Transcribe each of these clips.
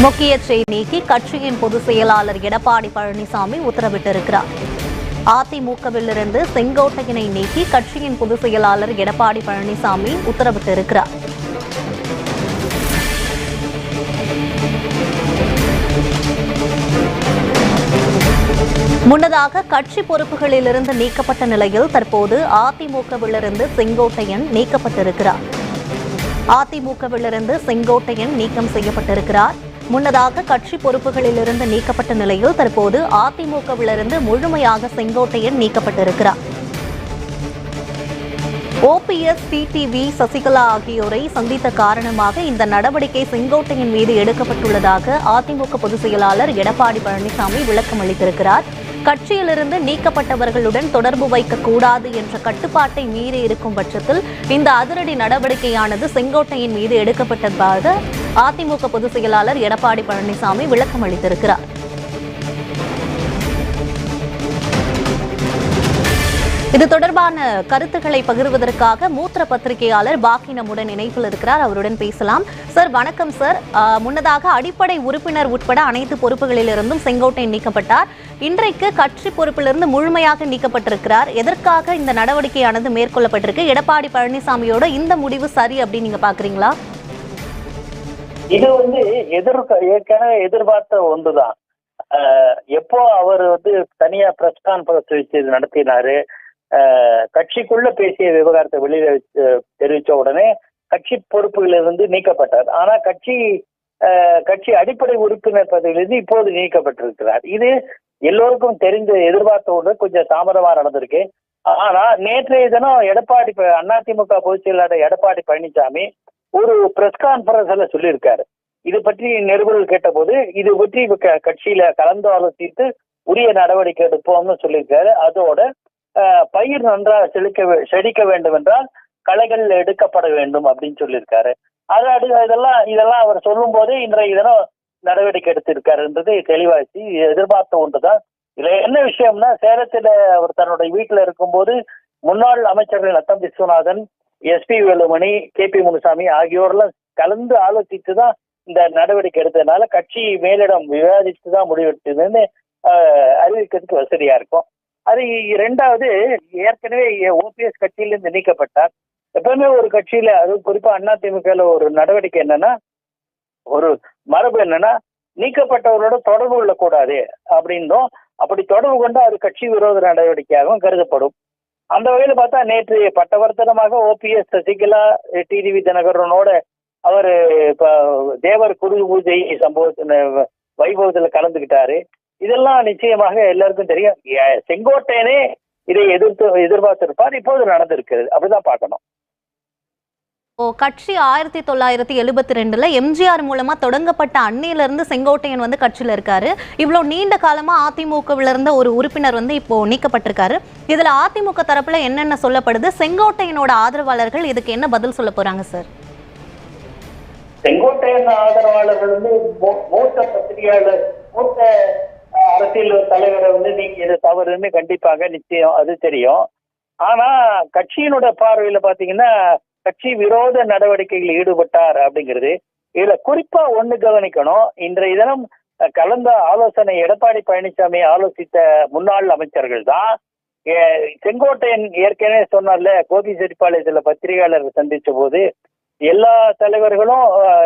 முக்கிய செய் நீக்கி கட்சியின் பொதுச் செயலாளர் எடப்பாடி பழனிசாமி உத்தரவிட்டிருக்கிறார். அதிமுகவிலிருந்து செங்கோட்டையினை நீக்கி கட்சியின் பொதுச் செயலாளர் எடப்பாடி பழனிசாமி உத்தரவிட்டிருக்கிறார். முன்னதாக கட்சி பொறுப்புகளிலிருந்து நீக்கப்பட்ட நிலையில் தற்போது அதிமுகவிலிருந்து செங்கோட்டையன் நீக்கப்பட்டிருக்கிறார். அதிமுகவிலிருந்து செங்கோட்டையன் நீக்கம் செய்யப்பட்டிருக்கிறார். முன்னதாக கட்சி பொறுப்புகளிலிருந்து நீக்கப்பட்ட நிலையில் தற்போது அதிமுகவிலிருந்து முழுமையாக செங்கோட்டையன் நீக்கப்பட்டிருக்கிறார். ஓபிஎஸ் டிடிவி சசிகலா ஆகியோரை சந்தித்த காரணமாக இந்த நடவடிக்கை செங்கோட்டையின் மீது எடுக்கப்பட்டுள்ளதாக அதிமுக பொதுச் செயலாளர் எடப்பாடி பழனிசாமி விளக்கம் அளித்திருக்கிறார். கட்சியிலிருந்து நீக்கப்பட்டவர்களுடன் தொடர்பு வைக்கக்கூடாது என்ற கட்டுப்பாட்டை மீறி இருக்கும் பட்சத்தில் இந்த அதிரடி நடவடிக்கையானது செங்கோட்டையின் மீது எடுக்கப்பட்டதாக அதிமுக பொதுச் செயலாளர் எடப்பாடி பழனிசாமி விளக்கம் அளித்திருக்கிறார். இது தொடர்பான கருத்துக்களை பகிர்வதற்காக மூத்த பத்திரிகையாளர் பாக்கி நம்முடன் இணைப்பில் இருக்கிறார். அவருடன் பேசலாம். சார் வணக்கம் சார். ஆஹ், முன்னதாக அடிப்படை உறுப்பினர் உட்பட அனைத்து பொறுப்புகளிலிருந்தும் செங்கோட்டை நீக்கப்பட்டார். இன்றைக்கு கட்சி பொறுப்பிலிருந்து முழுமையாக நீக்கப்பட்டிருக்கிறார். எதற்காக இந்த நடவடிக்கையானது மேற்கொள்ளப்பட்டிருக்கு? எடப்பாடி பழனிசாமியோட இந்த முடிவு சரி அப்படின்னு நீங்க பாக்குறீங்களா? இது வந்து எதிர் ஏற்கனவே எதிர்பார்த்த ஒன்றுதான். ஆஹ் எப்போ அவர் வந்து தனியா பிரஸ் கான்பரன்ஸ் வச்சு நடத்தினாரு ஆஹ் கட்சிக்குள்ள பேசிய விவகாரத்தை வெளியில தெரிவித்த தெரிவிச்ச உடனே கட்சி பொறுப்புகளிலிருந்து நீக்கப்பட்டார். ஆனா கட்சி ஆஹ் கட்சி அடிப்படை உறுப்பினர் பதவியிலிருந்து இப்போது நீக்கப்பட்டிருக்கிறார். இது எல்லோருக்கும் தெரிந்த எதிர்பார்த்த ஒன்று கொஞ்சம் தாமதமா நடந்திருக்கு. ஆனா நேற்றைய தினம் எடப்பாடி அதிமுக பொதுச் செயலாளர் எடப்பாடி பழனிசாமி ஒரு பிரஸ் கான்பரன்ஸ்ல சொல்லியிருக்காரு. இது பற்றி நிருபர்கள் கேட்டபோது இது பற்றி க- கட்சியில கலந்து ஆலோசித்து உரிய நடவடிக்கை எடுப்போம்னு சொல்லியிருக்காரு. அதோட பயிர் நன்றாக செழிக்க வே- செழிக்க வேண்டும் என்றால் களைகள் எடுக்கப்பட வேண்டும் அப்படின்னு சொல்லியிருக்காரு. அதாவது இதெல்லாம் இதெல்லாம் அவர் சொல்லும் போதே இன்றைய தினம் நடவடிக்கை எடுத்திருக்காருன்றது தெளிவாச்சு எதிர்பார்த்த ஒன்றுதான். இதுல என்ன விஷயம்னா சேலத்துல அவர் தன்னுடைய வீட்டுல இருக்கும்போது முன்னாள் அமைச்சர்கள் Natham Viswanathan SP Velumani K P Munusamy ஆகியோரெல்லாம் கலந்து ஆலோசித்து தான் இந்த நடவடிக்கை எடுத்ததுனால கட்சி மேலிடம் விவாதித்து தான் முடிவெடுத்ததுன்னு ஆஹ், அறிவிக்கிறதுக்கு வசதியா இருக்கும். அது இரண்டாவது ஏற்கனவே ஓபிஎஸ் கட்சியிலிருந்து நீக்கப்பட்டார். எப்பவுமே ஒரு கட்சியில அது குறிப்பா அண்ணா திமுகல ஒரு நடவடிக்கை என்னன்னா ஒரு மரபு என்னன்னா நீக்கப்பட்டவரோட தொடர்பு கொள்ளக்கூடாது அப்படின்னும் அப்படி தொடர்பு கொண்டா அது கட்சி விரோத நடவடிக்கையாகவும் கருதப்படும். அந்த வகையில பார்த்தா நேற்று பட்டவர்த்தனமாக ஓபிஎஸ் சசிகலா டிடிவி தினகரனோட அவர் இப்ப தேவர் குரு பூஜை சம்பவத்தின வைபவத்துல கலந்துகிட்டாரு. இதெல்லாம் நிச்சயமாக எல்லாருக்கும் தெரியும். செங்கோட்டையனே இதை எதிர்த்து எதிர்பார்த்திருப்பார். இப்போது நடந்திருக்கிறது. அப்படிதான் பார்க்கணும். ஓ கட்சி ஆயிரத்தி தொள்ளாயிரத்தி எழுபத்தி ரெண்டுல எம்ஜிஆர் மூலமா தொடங்கப்பட்ட அன்னையில இருந்து செங்கோட்டையன் வந்து கட்சியில இருக்காரு. இவ்வளவு நீண்ட காலமா அதிமுகவில் இருந்த ஒரு உறுப்பினர் வந்து இப்போ நீக்கப்பட்டிருக்காரு. இதுல அதிமுக தரப்புல என்னென்ன சொல்லப்படுது? செங்கோட்டையனோட ஆதரவாளர்கள் இதுக்கு என்ன பதில் சொல்ல போறாங்க சார்? செங்கோட்டையன் ஆதரவாளர்கள் வந்து மூத்த பத்திரிகையாளர் மூத்த அரசியல் தலைவரை வந்து நீங்க இது தவறுன்னு கண்டிப்பாக நிச்சயம் அது தெரியும். ஆனா கட்சியினோட பார்வையில பாத்தீங்கன்னா கட்சி விரோத நடவடிக்கைகளில் ஈடுபட்டார் அப்படிங்கிறது. இதுல குறிப்பா ஒண்ணு கவனிக்கணும். இன்றைய தினம் கலந்த ஆலோசனை எடப்பாடி பழனிசாமி ஆலோசித்த முன்னாள் அமைச்சர்கள் தான். செங்கோட்டையன் ஏற்கனவே சொன்னார்ல கோபி செட்டிப்பாளையத்துல பத்திரிகையாளர் சந்திச்ச போது எல்லா தலைவர்களும்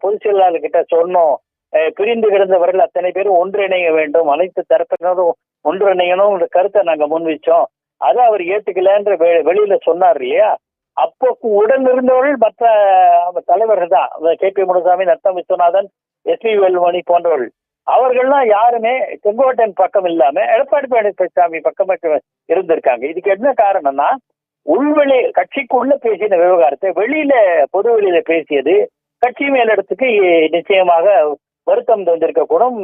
பொதுச் செயலாளர் கிட்ட சொன்னோம். அஹ், பிரிந்து கிடந்தவர்கள் அத்தனை பேரும் ஒன்றிணைய வேண்டும். அனைத்து தரப்பினரும் ஒன்றிணையணும் என்ற கருத்தை நாங்க முன்வைச்சோம். அதை அவர் ஏத்துக்கலன்ற வெளியில சொன்னார் இல்லையா? அப்போ உடன் இருந்தவர்கள் மற்ற தலைவர்கள் தான். K P Munusamy Natham Viswanathan S P Velmani போன்றவர்கள். அவர்கள்லாம் யாருமே செங்கோட்டையன் பக்கம் இல்லாம எடப்பாடி பழனிசாமி பக்கம் இருந்திருக்காங்க. இதுக்கு என்ன காரணம்னா உள்வெளி கட்சிக்குள்ள பேசின விவகாரத்தை வெளியில பொது வெளியில பேசியது கட்சி மேலிடத்துக்கு நிச்சயமாக வருத்தம் தந்திருக்க கூடும்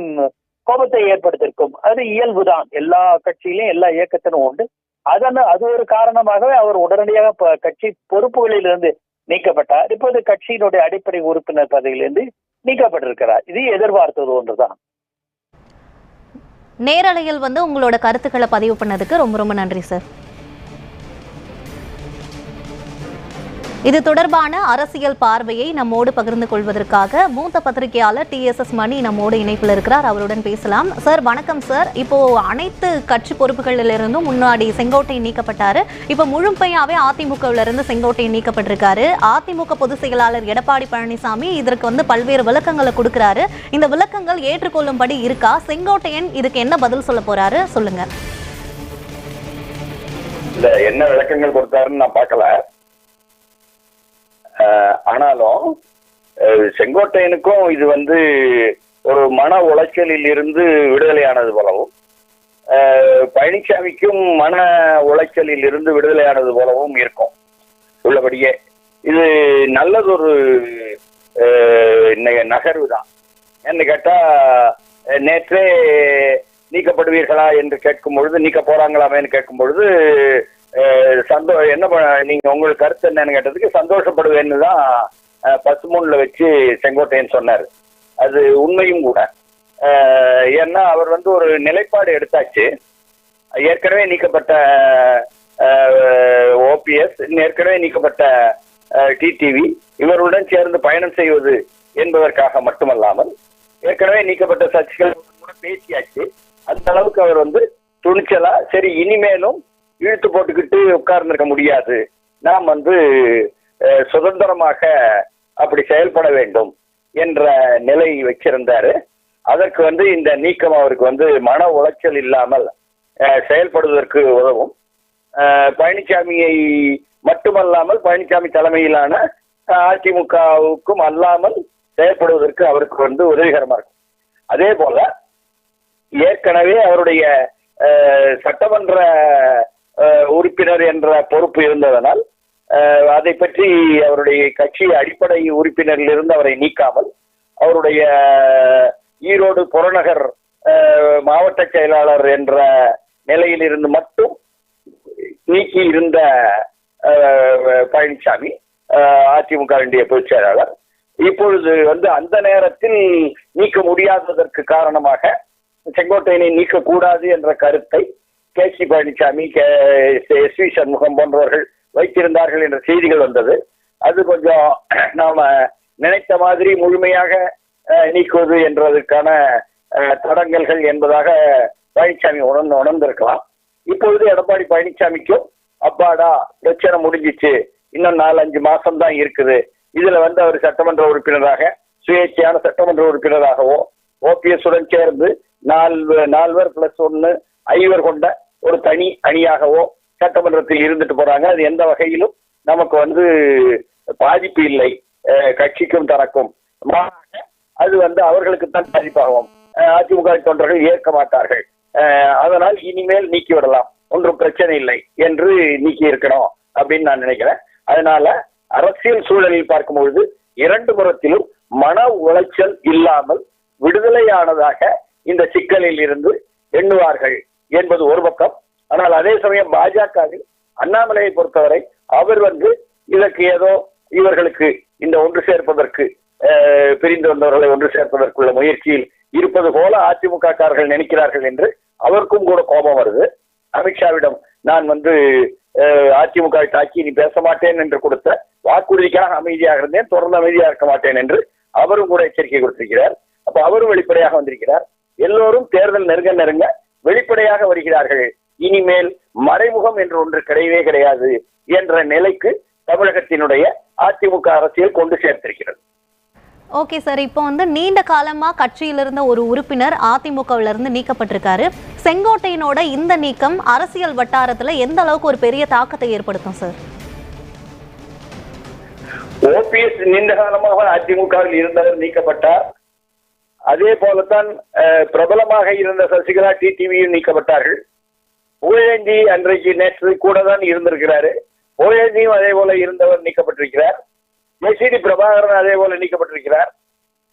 கோபத்தை ஏற்படுத்திருக்கும். அது இயல்புதான். எல்லா கட்சியிலும் எல்லா இயக்கத்திலும் உண்டு. அதன அது ஒரு காரணமாகவே அவர் உடனடியாக கட்சி பொறுப்புகளிலிருந்து நீக்கப்பட்டார். இப்போது கட்சியினுடைய அடிப்படை உறுப்பினர் பதவியிலிருந்து நீக்கப்பட்டிருக்கிறார். இது எதிர்பார்த்தது ஒன்றுதான். நேரலையில் வந்து உங்களோட கருத்துக்களை பதிவு பண்ணதுக்கு ரொம்ப ரொம்ப நன்றி சார். இது தொடர்பான அரசியல் பார்வையை நம்மோடு பகிர்ந்து கொள்வதற்காக மூத்த பத்திரிகையாளர் டி எஸ் எஸ் மணி நம்மோடு இணைப்பில் இருக்கிறார். அவருடன் பேசலாம். சார் வணக்கம் சார். இப்போ அனைத்து கட்சி பொறுப்புகளிலிருந்தும் முன்னாடி செங்கோட்டை நீக்கப்பட்டாரு. இப்போ முழுமையாவே அதிமுகவிலிருந்து செங்கோட்டை நீக்கப்பட்டிருக்காரு. அதிமுக பொதுச் செயலாளர் எடப்பாடி பழனிசாமி இதற்கு வந்து பல்வேறு விளக்கங்களை கொடுக்கிறாரு. இந்த விளக்கங்கள் ஏற்றுக்கொள்ளும்படி இருக்கா? செங்கோட்டையன் இதுக்கு என்ன பதில் சொல்ல போறாரு? சொல்லுங்க. என்ன விளக்கங்கள் கொடுத்தாருன்னு நான் பார்க்கல. ஆனாலும் செங்கோட்டையனுக்கும் இது வந்து ஒரு மன உளைச்சலில் இருந்து விடுதலையானது போலவும் பழனிசாமிக்கும் மன உளைச்சலில் இருந்து விடுதலையானது போலவும் இருக்கும். உள்ளபடியே இது நல்லதொரு நகர்வு தான் என்ன கேட்டா நேற்றே நீக்கப்படுவீர்களா என்று கேட்கும் பொழுது நீக்க போறாங்களாமேன்னு கேட்கும் பொழுது சந்தோ என்ன பண்ண- நீங்க உங்களுக்கு கருத்து என்னன்னு கேட்டதுக்கு சந்தோஷப்படுவேன்னு தான் அஹ், பசுமூன்ல வச்சு செங்கோட்டையன் சொன்னார். அது உண்மையும் கூட. ஏன்னா அவர் வந்து ஒரு நிலைப்பாடு எடுத்தாச்சு. ஏற்கனவே நீக்கப்பட்ட ஓபிஎஸ் ஏற்கனவே நீக்கப்பட்ட டிடிவி இவருடன் சேர்ந்து பயணம் செய்வது என்பதற்காக மட்டுமல்லாமல் ஏற்கனவே நீக்கப்பட்ட சர்ச்சைகள் கூட பேசியாச்சு. அந்த அளவுக்கு அவர் வந்து துணிச்சலா சரி இனிமேலும் இழுத்து போட்டுக்கிட்டு உட்கார்ந்துருக்க முடியாது. நாம் வந்து சுதந்திரமாக அப்படி செயல்பட வேண்டும் என்ற நிலை வச்சிருந்தாரு. அதற்கு வந்து இந்த நீக்கம் அவருக்கு வந்து மன உளைச்சல் இல்லாமல் செயல்படுவதற்கு உதவும். பழனிசாமியை மட்டுமல்லாமல் பழனிசாமி தலைமையிலான அதிமுகவுக்கும் அல்லாமல் செயல்படுவதற்கு அவருக்கு வந்து உதவிகரமாக இருக்கும். அதே போல ஏற்கனவே அவருடைய சட்டமன்ற உறுப்பினர் என்ற பொறுப்பு இருந்ததனால் அதை பற்றி அவருடைய கட்சி அடிப்படை உறுப்பினரில் இருந்து அவரை நீக்காமல் அவருடைய ஈரோடு புறநகர் மாவட்ட செயலாளர் என்ற நிலையில் இருந்து மட்டும் நீக்கி இருந்த பழனிசாமி அஹ், அதிமுகவினுடைய பொதுச் செயலாளர் இப்பொழுது வந்து அந்த நேரத்தில் நீக்க முடியாததற்கு காரணமாக செங்கோட்டையனை நீக்கக்கூடாது என்ற கருத்தை K C Palaniswami K S V Shanmugam போன்றவர்கள் வைத்திருந்தார்கள் என்ற செய்திகள் வந்தது. அது கொஞ்சம் நாம நினைத்த மாதிரி முழுமையாக நீக்குவது என்றதற்கான தடங்கல்கள் என்பதாக பழனிசாமி உணர்ந்து உணர்ந்திருக்கலாம். இப்பொழுது எடப்பாடி பழனிசாமிக்கும் அப்பாடா பிரச்சனை முடிஞ்சிச்சு. இன்னும் நாலஞ்சு மாசம் தான் இருக்குது. இதுல வந்து அவர் சட்டமன்ற உறுப்பினராக சுயேட்சையான சட்டமன்ற உறுப்பினராகவோ ஓபிஎஸ் உடன் சேர்ந்து நால்வர் பிளஸ் ஒன்னு ஐவர் கொண்ட ஒரு தனி அணியாகவோ சட்டமன்றத்தில் இருந்துட்டு போறாங்க. அது எந்த வகையிலும் நமக்கு வந்து பாதிப்பு இல்லை. கட்சிக்கும் தனக்கும் அது வந்து அவர்களுக்கு தான் பாதிப்பாகும் அதிமுக தொண்டர்கள் ஏற்க மாட்டார்கள். அதனால் இனிமேல் நீக்கி விடலாம். ஒன்றும் பிரச்சனை இல்லை என்று நீக்கி இருக்கணும் அப்படின்னு நான் நினைக்கிறேன். அதனால அரசியல் சூழலில் பார்க்கும்பொழுது இரண்டு புறத்திலும் மன உளைச்சல் இல்லாமல் விடுதலையானதாக இந்த சிக்கலில் இருந்து எண்ணுவார்கள். என்பது ஒரு பக்கம். ஆனால் அதே சமயம் பாஜகவில் அண்ணாமலையை பொறுத்தவரை அவர் வந்து இதற்கு ஏதோ இவர்களுக்கு இந்த ஒன்று சேர்ப்பதற்கு பிரிந்து வந்தவர்களை ஒன்று சேர்ப்பதற்குள்ள முயற்சியில் இருப்பது போல அதிமுக காரர்கள் நினைக்கிறார்கள் என்று அவருக்கும் கூட கோபம் வருது. அமித்ஷாவிடம் நான் வந்து அதிமுக தாக்கி நீ பேச மாட்டேன் என்று கொடுத்த வாக்குறுதிக்காக அமைதியாக இருந்தேன் தொடர்ந்து அமைதியாக இருக்க மாட்டேன் என்று அவரும் கூட எச்சரிக்கை கொடுத்திருக்கிறார். அப்ப அவரும் வெளிப்படையாக வந்திருக்கிறார். எல்லோரும் தேர்தல் நெருங்க நெருங்க வெளிப்படையாக வருகிறார்கள். இனிமேல் மறைமுகம் என்று ஒன்று கிடையவே கிடையாது என்ற நிலைக்கு தமிழகத்தினுடைய அதிமுக அரசியல் கொண்டு சேர்த்திருக்கிறது. ஓகே சார் இப்போ வந்து நீண்ட காலமா கட்சியில இருந்த ஒரு உறுப்பினர் அதிமுகவில இருந்து நீக்கப்பட்டிருக்காரு. செங்கோட்டையனோட இந்த நீக்கம் அரசியல் வட்டாரத்துல எந்த அளவுக்கு ஒரு பெரிய தாக்கத்தை ஏற்படுத்தும் சார்? ஓபிஎஸ் நீண்ட காலமாக அதிமுகவில் இருந்தவர் நீக்கப்பட்டார். அதே போலத்தான் பிரபலமாக இருந்த சசிகலா டிடிவியும் நீக்கப்பட்டார்கள். புகழேந்தி அன்றைக்கு நேற்று கூட தான் இருந்திருக்கிறாரு புகழேந்தியும் அதே போல இருந்தவர் நீக்கப்பட்டிருக்கிறார். எஸ்டி பிரபாகரன் அதே போல நீக்கப்பட்டிருக்கிறார்.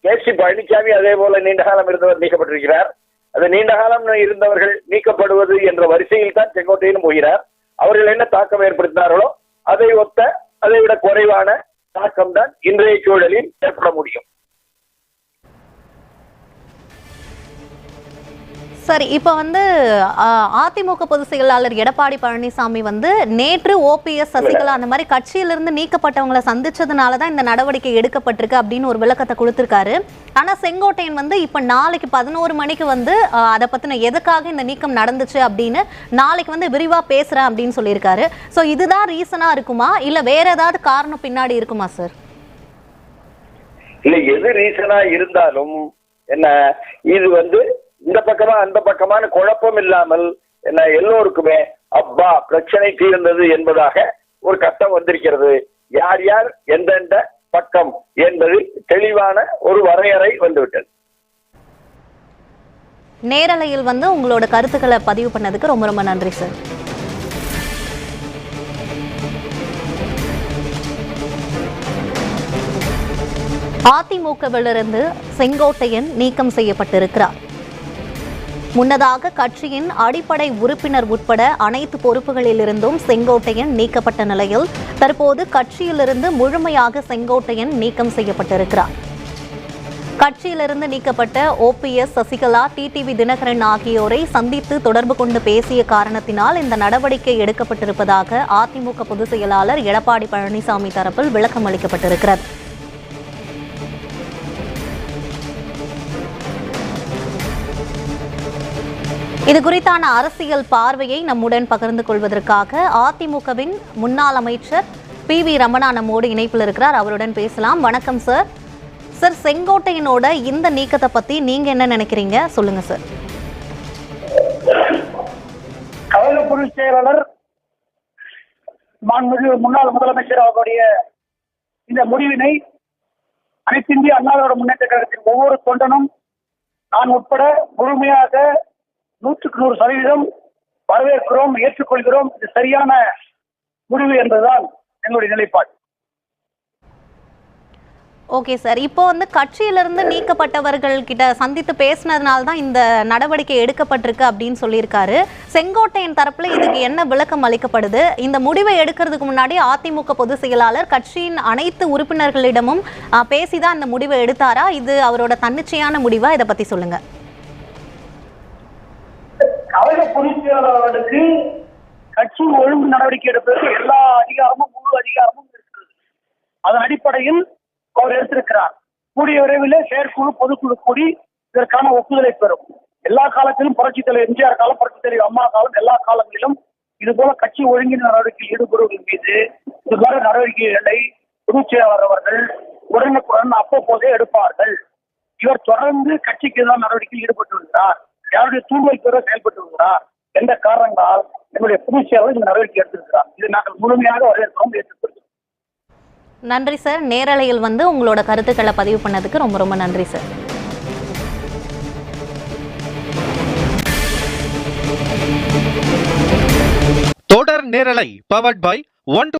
கே சி பழனிசாமி அதே போல நீண்ட காலம் இருந்தவர் நீக்கப்பட்டிருக்கிறார். அந்த நீண்ட காலம் இருந்தவர்கள் நீக்கப்படுவது என்ற வரிசையில் தான் செங்கோட்டையிலும் போகிறார். அவர்கள் என்ன தாக்கம் ஏற்படுத்தினார்களோ அதை ஒத்த அதை விட குறைவான தாக்கம் தான் இன்றைய சூழலில் ஏற்பட முடியும். சரி இப்போ வந்து அதிமுக பொதுச் செயலாளர் எடப்பாடி பழனிசாமி வந்து நேற்று ஓபிஎஸ் சசிகலா அந்த மாதிரி கட்சியிலிருந்து நீக்கப்பட்டவங்களை சந்திச்சதுனால தான் இந்த நடவடிக்கை எடுக்கப்பட்டிருக்கு அப்படின்னு ஒரு விளக்கத்தை கொடுத்திருக்காரு. ஆனா செங்கோட்டையன் வந்து இப்ப நாளைக்கு பதினோரு மணிக்கு வந்து அதை பத்தின எதுக்காக இந்த நீக்கம் நடந்துச்சு அப்படின்னு நாளைக்கு வந்து விரிவா பேசுறேன் அப்படின்னு சொல்லியிருக்காரு. ஸோ இதுதான் ரீசனா இருக்குமா? இல்ல வேற ஏதாவது காரணம் பின்னாடி இருக்குமா சார்? இல்ல எது ரீசனா இருந்தாலும் என்ன இது வந்து இந்த பக்கமா அந்த பக்கமான குழப்பம் இல்லாமல் என்ன எல்லோருக்குமே அப்பா பிரச்சனை தீர்ந்தது என்பதாக ஒரு கட்டம் வந்திருக்கிறது. யார் யார் எந்தெந்த பக்கம் என்பது தெளிவான ஒரு வரையறை வந்துவிட்டது. நேரலையில் வந்து உங்களோட கருத்துக்களை பதிவு பண்ணதுக்கு ரொம்ப ரொம்ப நன்றி சார். அதிமுகவிலிருந்து செங்கோட்டையன் நீக்கம் செய்யப்பட்டிருக்கிறார். முன்னதாக கட்சியின் அடிப்படை உறுப்பினர் உட்பட அனைத்து பொறுப்புகளிலிருந்தும் செங்கோட்டையன் நீக்கப்பட்ட நிலையில் தற்போது கட்சியிலிருந்து முழுமையாக செங்கோட்டையன் நீக்கம் செய்யப்பட்டிருக்கிறார். கட்சியிலிருந்து நீக்கப்பட்ட ஓபிஎஸ் சசிகலா டிடிவி தினகரன் ஆகியோரை சந்தித்து தொடர்பு கொண்டு பேசிய காரணத்தினால் இந்த நடவடிக்கை எடுக்கப்பட்டிருப்பதாக அதிமுக பொதுச் செயலாளர் எடப்பாடி பழனிசாமி தரப்பில் விளக்கம் அளிக்கப்பட்டிருக்கிறது இது குறித்தான அரசியல் பார்வையை நம்முடன் பகிர்ந்து கொள்வதற்காக அதிமுகவின் முன்னாள் அமைச்சர் பி வி ரமணா நம்மோடு இணைப்பில் இருக்கிறார். அவருடன் பேசலாம். வணக்கம் சார். சார் செங்கோட்டையனோட இந்த நீக்கத்தை பத்தி நீங்க என்ன நினைக்கிறீங்க? சொல்லுங்க சார். கழக பொருள் செயலாளர் மாண்புமிகு முன்னாள் முதலமைச்சர் அவருடைய இந்த முடிவினை அனைத்திந்திய அண்ணாவோட முன்னேற்ற கழகத்தின் ஒவ்வொரு தொண்டனும் நான் உட்பட முழுமையாக நூற்றுக்கு நூறு சதவீதம் வரவேற்கிறோம் ஏற்றுக்கொள்கிறோம். இது சரியான முடிவு என்பதுதான் எங்களுடைய நிலைப்பாடு. Okay sir. இப்போ வந்து கட்சியிலிருந்து நீக்கப்பட்டவர்கள் கிட்ட சந்தித்து பேசினதுனால தான் இந்த நடவடிக்கை எடுக்கப்பட்டிருக்கு அப்படின்னு சொல்லியிருக்காரு. செங்கோட்டையின் தரப்புல இதுக்கு என்ன விளக்கம் அளிக்கப்படுது? இந்த முடிவை எடுக்கிறதுக்கு முன்னாடி அதிமுக பொதுச் செயலாளர் கட்சியின் அனைத்து உறுப்பினர்களிடமும் பேசி தான் இந்த முடிவை எடுத்தாரா? இது அவரோட தன்னிச்சையான முடிவா? இதை பத்தி சொல்லுங்க. கழக பொதுச் கட்சி ஒழுங்கு நடவடிக்கை எடுப்பதற்கு எல்லா அதிகாரமும் முழு அதிகாரமும் இருக்கிறது. அதன் அடிப்படையில் அவர் எடுத்திருக்கிறார். கூடிய விரைவில் செயற்குழு பொதுக்குழு கூடி இதற்கான ஒப்புதலை பெறும். எல்லா காலத்திலும் புரட்சித் தலைவர் எம்ஜிஆர் காலம் புரட்சித் தலைவர் அம்மா காலம் எல்லா காலங்களிலும் இது போல கட்சி ஒழுங்கின் நடவடிக்கையில் ஈடுபடுவதன் மீது இதுபோல நடவடிக்கைகளை பொதுச் செயலாளர் அவர்கள் உடனுக்குடன் அவ்வப்போதே எடுப்பார்கள். இவர் தொடர்ந்து கட்சிக்கு எதிரான நடவடிக்கையில் ஈடுபட்டு வருகிறார். யாருடைய தூண்டுதல் பெற செயல்பட்டு வருகிறார் என்ற காரணங்களால் எங்களுடைய பொதுச் செயலாளர் இந்த நடவடிக்கை எடுத்திருக்கிறார்? இது நாங்கள் முழுமையாக வரவேற்கிறோம் ஏற்றுக்கொள்கிறோம் நன்றி சார் நேரலையில் வந்து உங்களோட கருத்துக்களை பதிவு பண்ணதுக்கு ரொம்ப ரொம்ப நன்றி சார் தொடர் நேரலை பவர்ட் பை ஒன்